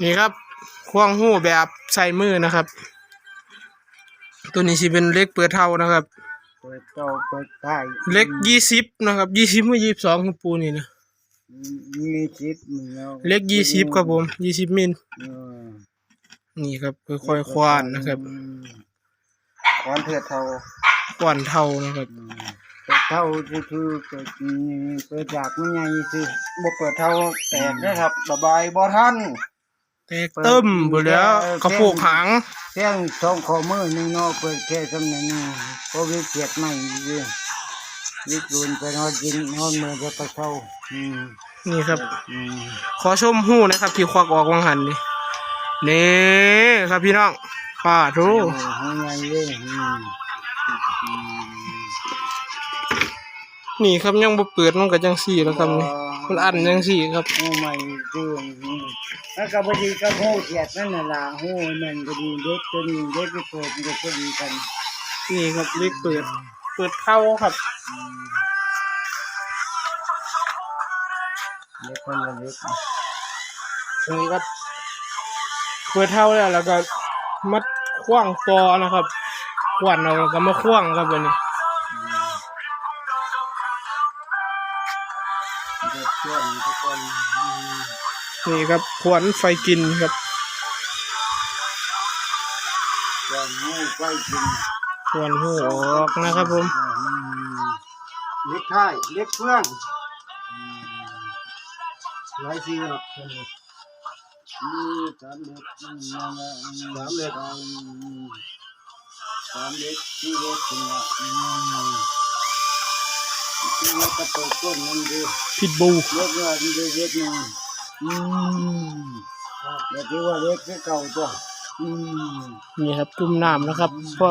นี่ครับควงหูแบบใส่มือนะครับ ตัวนี้สิเป็นเล็กเปิดเท่านะครับเปิดเจ้าเปิดท้ายเล็กยี่สิบนะครับยี่สิบไม่ยี่สิบสองคุณปูนี่นะมีชิปมึงแล้วเล็กยี่สิบครับผมยี่สิบมิลเออนี่ครับค่อยๆควานนะครับอืมควานเถื่อเท่าควานเท่านะครับอืมเปิดเท่าคือเปิดนี่เปิดจากมันใหญ่คือบ่เปิดเท่าแตกนะครับระบายบ่ทันแตกเติมหมดแล้วกระโปงหางเสียงสองข้อมือหนึงเนาะเปิดแค่สำนักนึงก็วิเกียดใหม่อยู่วิกรุนไปนอนกินนอนมือจะไปเท่าอืมนี่ครับอืมขอชมหูนะครับ ที่ควักออกวังหันนี่นี่ครับพี่น้องป้าดูโอ้หัวใหญ่เลยอืมอืมนี่ครับยังบ่เปิดมันก็จังสี่แล้วครับนี่ มันอันจังสี่ครับหูใหม่คืออืมแล้วก็บดีก็หูเกียดนั่นน่ะล่ะหูนั่นก็ดีเด็กตัวนี้เด็กไปเปิดมันก็พอดีกัน นี่ครับเล็กเปิด เปิดเข้าครับเด็กคนละเล็กนี่ครับเปิดเท่าแล้วแล้วก็มัดขว้างปอนะครับขวานเอาแล้วก็มาขว้างครับวันนี้ นทุกคนอืมนี่ครับขวานไฟกินครับก่อนหูไฟกินขวานหูออกนะครับผมอืมเล็กท้ายเล็กเพื่อนอืมหลายสีหรอกคนนี้อืมสามเล็กอืมนั่นแหละอืมสามเล็กอืมสามเล็กสี่เล็กถึงละอื มที่ว่าตะโกนต้นนั่นคือพิทบูเล็กว่ามันจะเล็กหนึ่งอืมเล็กที่ว่าเล็กคือเก่าตัวอืมนี่ครับจุ่มน้ำนะครับ เพื่อ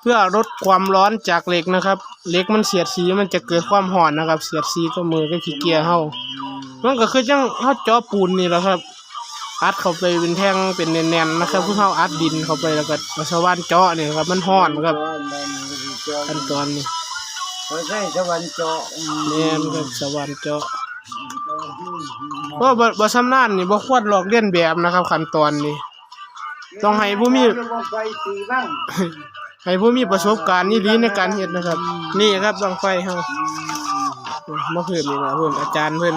เพื่อลดความร้อนจากเหล็กนะครับเหล็กมันเสียดสีมันจะเกิดความห่อนนะครับ เสียดสีก็มือก็ขี้เกียจเฮามันก็คือจังเฮาเจาะปูนนี่แหละครับ อัดเข้าไปเป็นแท่งเป็นแน่นๆนะครับเพื่อเฮาอัดดินเข้าไปแล้วก็เอาชาวบ้านเจาะนี่ครับ มันห่อนครับขั้นตอนนี้ เขาใช้สวรรค์เจาะอืมแน่นครับชาวบ้านเจาะเพราะบ่บ่ชำนาญนี่บ่ควรลอกเลียนแบบนะครับขั้นตอนนี้ ต้องให้ผู้มีไปสีบ้างให้ผู้มีประสบการณ์นี่ดีในการเฮ็ดนะครับ นี่ครับบังไฟเฮามาเพิ่มนี่นะเพิ่นอาจารย์เพิ่น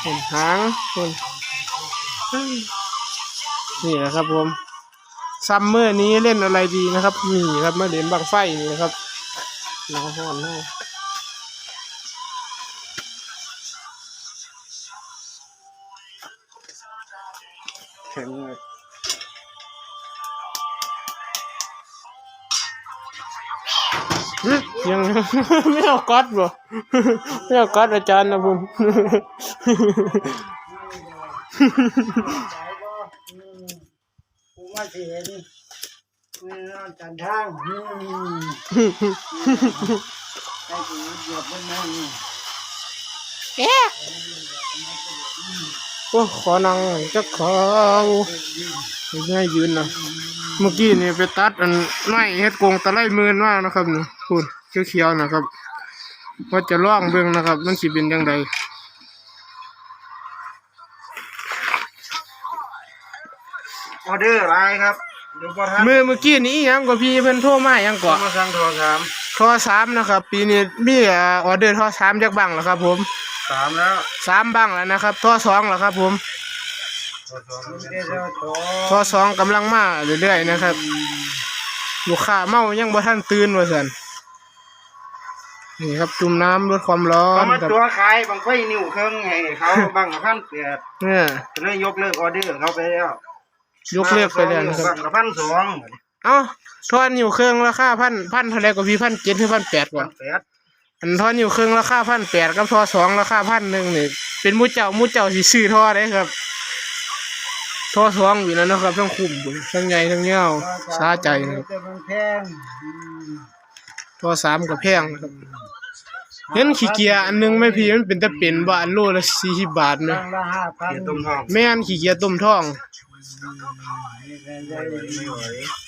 เพิ่นหางเพิ่นนี่นะครับผม ซัมเมอร์นี้เล่นอะไรดีนะครับนี่ครับมาเล่นบังไฟนี่นะครับน้องฮ้อนเฮาแข็งเลยหึยังไม่เอาก๊อตบ่ไม่เอาก๊อตอาจารย์นะผม กูมาสิเห็นไม่นอนจันทางอืมให้กูเหยียบมันนั่นเอ๊ะโอ้ขอนั่งจักขอไม่ให้ยืนนะเมื่อกี้นี่ไปตัดอันไม้เฮ็ดกรงตะไลมืนมากนะครับนี่พูดเขียวๆนะครับว่าจะล่องเบิ่งนะครับ มันสิเป็นจังได ออเดอร์อะไรครับเดี๋ยวพอท่านมือเมื่อกี้นี้อิหยังก็พี่เพิ่นโทรมาอิหยังก็ก็มาสั่งโทรสามทอสามนะครับ ปีนี้มีเอ่อออเดอร์ทอสามจักบังแล้วครับ ผมสามแล้วสามบังแล้วนะครับทอสองแล้วครับ ผมโทรสองเดี๋ยวจะโทรทอสองกำลังมาเรื่อยๆนะครับลูกค้าเมายังบ่ทันตื่นว่าซั่นนี่ครับจุ่มน้ำลดความร้อเขานมาครับตัวขายบางไฟนิ้วเครื่องให้เขาบังกับพันเปียดเนี่ยเลยยกเลิกออเดอร์เขาไปแล้ว ยกเลิกไปแล้วนะคบัรับงกับพันสองเอ้าทอนอยู่เครื่องราคาพันพันเท่าไรกว่าพี่พันเจ็ดหรือพันแปดพัก่อนนแปดอันทอนอยู่เครื่องราคาพันแปดกับทอสองราคาพันหนึ่งนี่เป็นหมูเจ้าหมูเจ้าสิซื้อทอได้ครับ ทอสองอยู่แล้วนะครับทั้งคุ้มบุญทั้งใหญ่ทั้งเงี้ยวซาใจนะครับแต่มันแพงอืมทอสามกับแพงนะครับเห็นขี้เกียจอันหนึงไหม่พี่มันเป็นแต่เป็นบ่อันโลละสี่สิบบาทไหมตั้งละห้าพันเกียร์ตรงทองแม่นขี้เกียจต้มทองไม่ไหว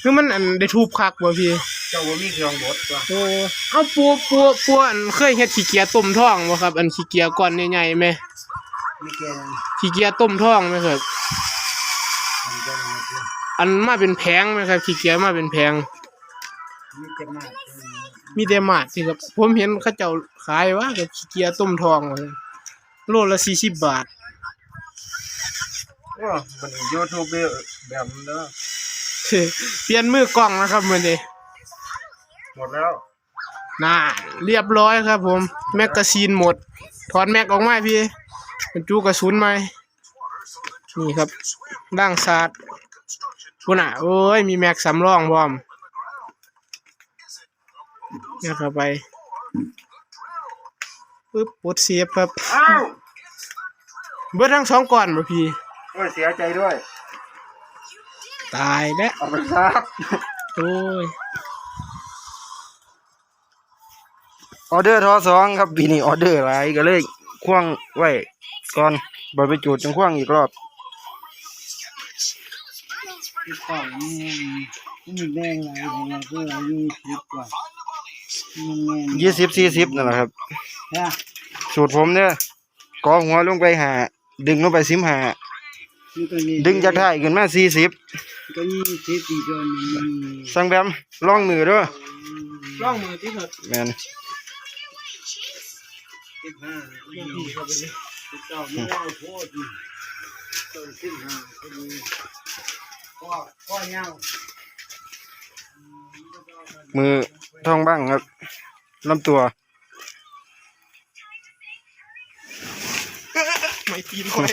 คือมันอันได้ทูบคักบ่พี่ เจ้าว่ามีเครื่องบดตัวโอ้เอาปูปูปูอันเคยเฮ็ดขี้เกียจต้มทองบ่ครับ อันขี้เกียจก้อนใหญ่ๆแม่มีแกงขี้เกียจต้มท้องไหมครับทำกันมาเพื่ออันมาเป็นแพงไหมครับขี้เกียจมาเป็นแพง มีแกงมากมีแต่หมาดสิครับ ผมเห็นเขาเจ้าขายว่ากับขี้เกียจต้มทองว่าซั่นโลละสี่สิบบาท โอ้มันยูทูบเบอร์แบบนั้นเด้อเปลี่ยนมือกล้องนะครับมื่อนี้หมดแล้วน่าเรียบร้อยครับ ผมแมกกาซีนหมด ถอนแม็กออกมาพี่บรรจุกระสุนไหมนี่ครับร่างศาสตร์พุ่นอะโอ้ยมีแม็กสำรองพร้อมเนี่ยเข้าไปปึ๊บปลดเสียบครับอ้าวเบิดทั้งสองก่อนบ่พี่ โอ้ยเสียใจด้วย ตายแล้วเอาไปซักโอ้ยออเดอร์ทอสองครับปีนี้ออเดอร์หลายก็เลยควางไว้ก่อนบ่ไปจูดจังควางอีกรอบก่อนนี่มันแดงอะไรของเราก็อายุสิบกว่ามันแม่นยี่สิบสี่สิบนั่นแหละครับนะสูตรผมเนี่ยกอหัวลงไปหา ดึงลงไปสิมหามันก็นี่ ดึงจากท้ายขึ้นมาสี่สิบก็ยี่สิบปีจนมันมีสั่งแบมลองมือด้วยล่องมือที่ครับแมนสิบห้าปีเก่าไม่ได้โพดนี่ต้นสิบห้าพอดีก็ก็ยาวมือท้องบ้างครับลำตัวไม่ตีนค่อย